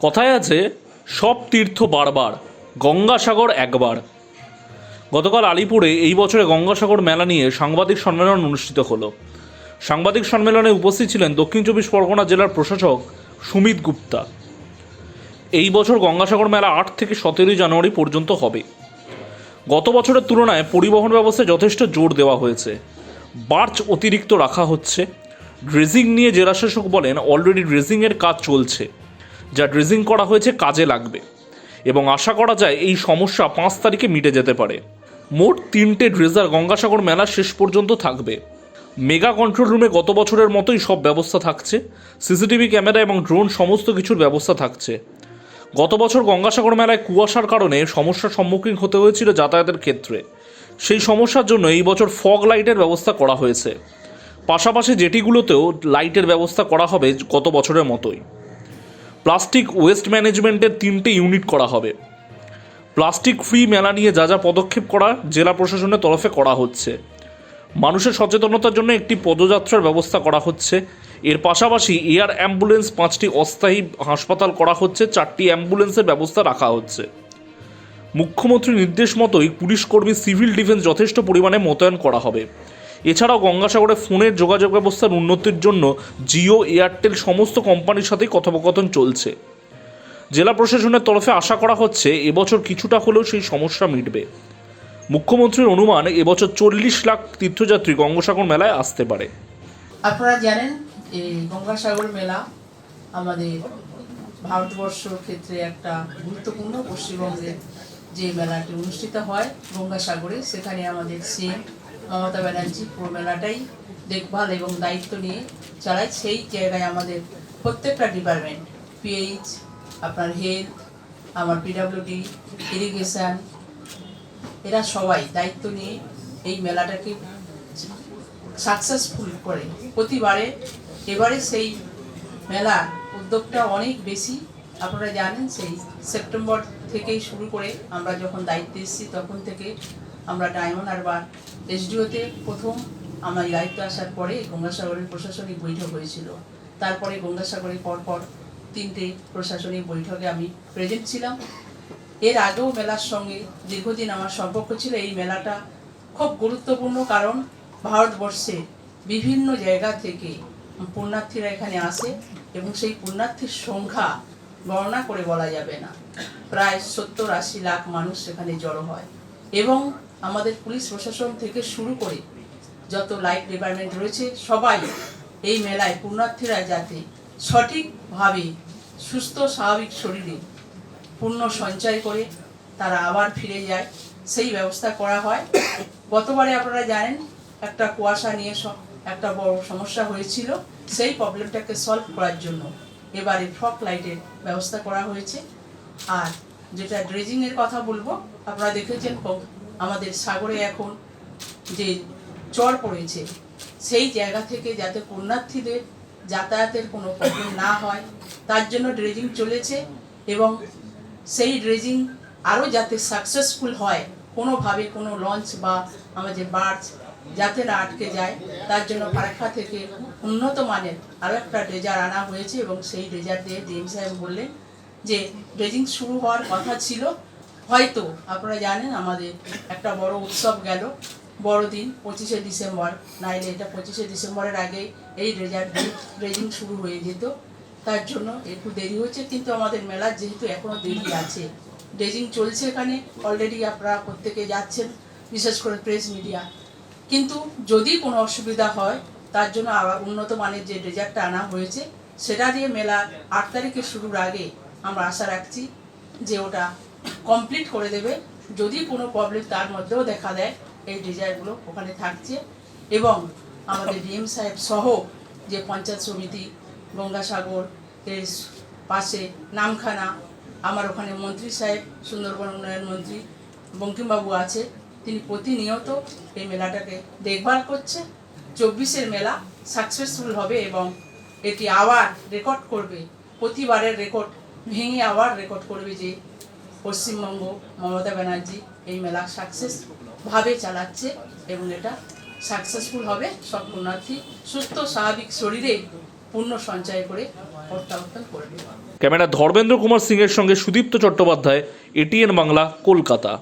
কথায় আছে, সব তীর্থ বারবার, গঙ্গাসাগর একবার। গতকাল আলিপুরে এই বছরে গঙ্গাসাগর মেলা নিয়ে সাংবাদিক সম্মেলন অনুষ্ঠিত হলো। সাংবাদিক সম্মেলনে উপস্থিত ছিলেন দক্ষিণ চব্বিশ পরগনা জেলার প্রশাসক সুমিত গুপ্তা। এই বছর গঙ্গাসাগর মেলা আট থেকে সতেরোই জানুয়ারি পর্যন্ত হবে। গত বছরের তুলনায় পরিবহন ব্যবস্থায় যথেষ্ট জোর দেওয়া হয়েছে। বার্চ অতিরিক্ত রাখা হচ্ছে। ড্রেজিং নিয়ে জেলাশাসক বলেন, অলরেডি ড্রেজিংয়ের কাজ চলছে। যা ড্রেজিং করা হয়েছে কাজে লাগবে। এবং আশা করা যায় এই সমস্যা পাঁচ তারিখে মিটে যেতে পারে। মোট তিনটে ড্রেজার গঙ্গাসাগর মেলা শেষ পর্যন্ত থাকবে। মেগা কন্ট্রোল রুমে গত বছরের মতোই সব ব্যবস্থা থাকছে। সিসিটিভি ক্যামেরা এবং ড্রোন সমস্ত কিছুর ব্যবস্থা থাকছে। গত বছর গঙ্গাসাগর মেলায় কুয়াশার কারণে সমস্যার সম্মুখীন হতে হয়েছিল যাতায়াতের ক্ষেত্রে। সেই সমস্যার জন্য এই বছর ফগ লাইটের ব্যবস্থা করা হয়েছে। পাশাপাশি জেটিগুলোতেও লাইটের ব্যবস্থা করা হবে গত বছরের মতোই। প্লাস্টিক ওয়েস্ট ম্যানেজমেন্টের তিনটে ইউনিট করা হবে। প্লাস্টিক ফ্রি মেলা নিয়ে যা যা পদক্ষেপ করা জেলা প্রশাসনের তরফে করা হচ্ছে। মানুষের সচেতনতার জন্য একটি পদযাত্রার ব্যবস্থা করা হচ্ছে। এর পাশাপাশি এয়ার অ্যাম্বুলেন্স পাঁচটি অস্থায়ী হাসপাতাল করা হচ্ছে, চারটি অ্যাম্বুলেন্সের ব্যবস্থা রাখা হচ্ছে। মুখ্যমন্ত্রীর নির্দেশ মতোই পুলিশ কর্মী সিভিল ডিফেন্স যথেষ্ট পরিমাণে মোতায়েন করা হবে। এছাড়াও গঙ্গাসাগরে ফোনের যোগাযোগ ব্যবস্থার উন্নতির জন্য জিও, এয়ারটেল সমস্ত কোম্পানির সাথেই কথোপকথন চলছে। জেলা প্রশাসনের তরফে আশা করা হচ্ছে এবছর কিছুটা হলেও সেই সমস্যা মিটবে। মুখ্যমন্ত্রীর অনুমান এবছর চল্লিশ লাখ তীর্থযাত্রী গঙ্গাসাগর মেলায় আসতে পারে। আপনারা জানেন, এই গঙ্গাসাগর মেলা আমাদের ভারতবর্ষর ক্ষেত্রে একটা গুরুত্বপূর্ণ পশ্চিমবঙ্গের যে মেলাটি অনুষ্ঠিত হয় গঙ্গাসাগরে, সেখানে আমাদের সিএম মমতা ব্যানার্জি পুরো মেলাটাই দেখভাল এবং দায়িত্ব নিয়ে চালায়, সেই জায়গায় আমাদের প্রত্যেকটা ডিপার্টমেন্ট পিএইচ আপনার হেলথ আমার পিডাব্লিউডি ইরিগেশন এরা সবাই দায়িত্ব নিয়ে এই মেলাটাকে সাকসেসফুল করে। প্রতিবারে এবারে সেই মেলা উদ্যোগটা অনেক বেশি, আপনারা জানেন সেই সেপ্টেম্বর থেকেই শুরু করে আমরা যখন দায়িত্বে এসেছি তখন থেকে আমরা ডায়মন্ড হারবার এসডিওতে প্রথম, আমার দায়িত্ব আসার পরে গঙ্গাসাগরের প্রশাসনিক বৈঠক হয়েছিল। তারপরে গঙ্গাসাগরে পরপর তিনটে প্রশাসনিক বৈঠকে আমি প্রেজেন্ট ছিলাম। এর আগেও মেলার সঙ্গে দীর্ঘদিন আমার সম্পর্ক ছিল। এই মেলাটা খুব গুরুত্বপূর্ণ কারণ ভারতবর্ষে বিভিন্ন জায়গা থেকে পুণ্যার্থীরা এখানে আসে এবং সেই পুণ্যার্থীর সংখ্যা গণনা করে বলা যাবে না। প্রায় সত্তর আশি লাখ মানুষ সেখানে জড়ো হয়। এবং আমাদের পুলিশ প্রশাসন থেকে শুরু করে যত লাইফ ডিপার্টমেন্ট রয়েছে, সবাই এই মেলায় পুণ্যার্থীরা যাতে সঠিকভাবে সুস্থ, স্বাভাবিক শরীরে পূর্ণ সঞ্চয় করে, তারা আবার ফিরে যায়। সেই ব্যবস্থা করা হয়। গতবারে আপনারা জানেন, একটা কুয়াশা নিয়ে একটা বড় সমস্যা হয়েছিল। সেই প্রবলেমটাকে সলভ করার জন্য এবারে ফক লাইটের ব্যবস্থা করা হয়েছে। আর যেটা ড্রেজিংয়ের কথা বলব, আপনারা দেখেছেন আমাদের সাগরে এখন যে চর পড়েছে, সেই জায়গা থেকে যাতে পুণ্যার্থীদের যাতায়াতের কোনো প্রবলেম না হয়, তার জন্য ড্রেজিং চলেছে এবং সেই ড্রেজিং আরও যাতে সাকসেসফুল হয়, কোনোভাবে কোনো লঞ্চ বা আমাদের বার্চ যাতে না আটকে যায়, তার জন্য ফারাক্কা থেকে উন্নত মানের আরও একটা ড্রেজার আনা হয়েছে এবং সেই ড্রেজার দিয়ে ডিএম সাহেব বললেন যে ড্রেজিং শুরু হওয়ার কথা ছিল। হয়তো আপনারা জানেন আমাদের একটা বড় উৎসব গেল, বড়দিন, পঁচিশে ডিসেম্বর। নাইলে এটা পঁচিশে ডিসেম্বরের আগে এই ড্রেজার ড্রেজিং শুরু হয়ে যেত। তার জন্য একটু দেরি হচ্ছে কিন্তু আমাদের মেলার যেহেতু এখনও দেরি আছে। ড্রেজিং চলছে এখানে অলরেডি আপনারা প্রত্যেকে যাচ্ছেন, বিশেষ করে প্রেস মিডিয়া কিন্তু যদি কোনো অসুবিধা হয়, তার জন্য আবার উন্নত মানের যে ড্রেজারটা আনা হয়েছে, সেটা দিয়ে মেলা আট তারিখে শুরুর আগে আমরা আশা রাখছি যে ওটা কমপ্লিট করে দেবে। যদি কোনো প্রবলেম তার মধ্যেও দেখা দেয়, এই ডিজাইনগুলো ওখানে থাকছে। এবং আমাদের ডিএম সাহেব সহ যে পঞ্চায়েত সমিতি, গঙ্গাসাগর, এর পাশে নামখানা, আমার ওখানে মন্ত্রী সাহেব, সুন্দরবন উন্নয়ন মন্ত্রী বঙ্কিমবাবু আছে, তিনি প্রতিনিয়ত এই মেলাটাকে দেখভাল করছে। চব্বিশের মেলা সাকসেসফুল হবে এবং এটি আবার রেকর্ড করবে, প্রতিবারের রেকর্ড ভেঙে আবার রেকর্ড করবে যে পশ্চিমবঙ্গ মমতা ব্যানার্জি এই মেলা সাকসেসভাবে চালাচ্ছে এবং এটা সাকসেসফুল হবে সব পুণ্যার্থী সুস্থ, স্বাভাবিক শরীরে পূর্ণ সঞ্চয় করে প্রত্যাবর্তন করবে ক্যামেরা ধর্মেন্দ্র কুমার সিং এর সঙ্গে সুদীপ্ত চট্টোপাধ্যায় এটিএন বাংলা, কলকাতা।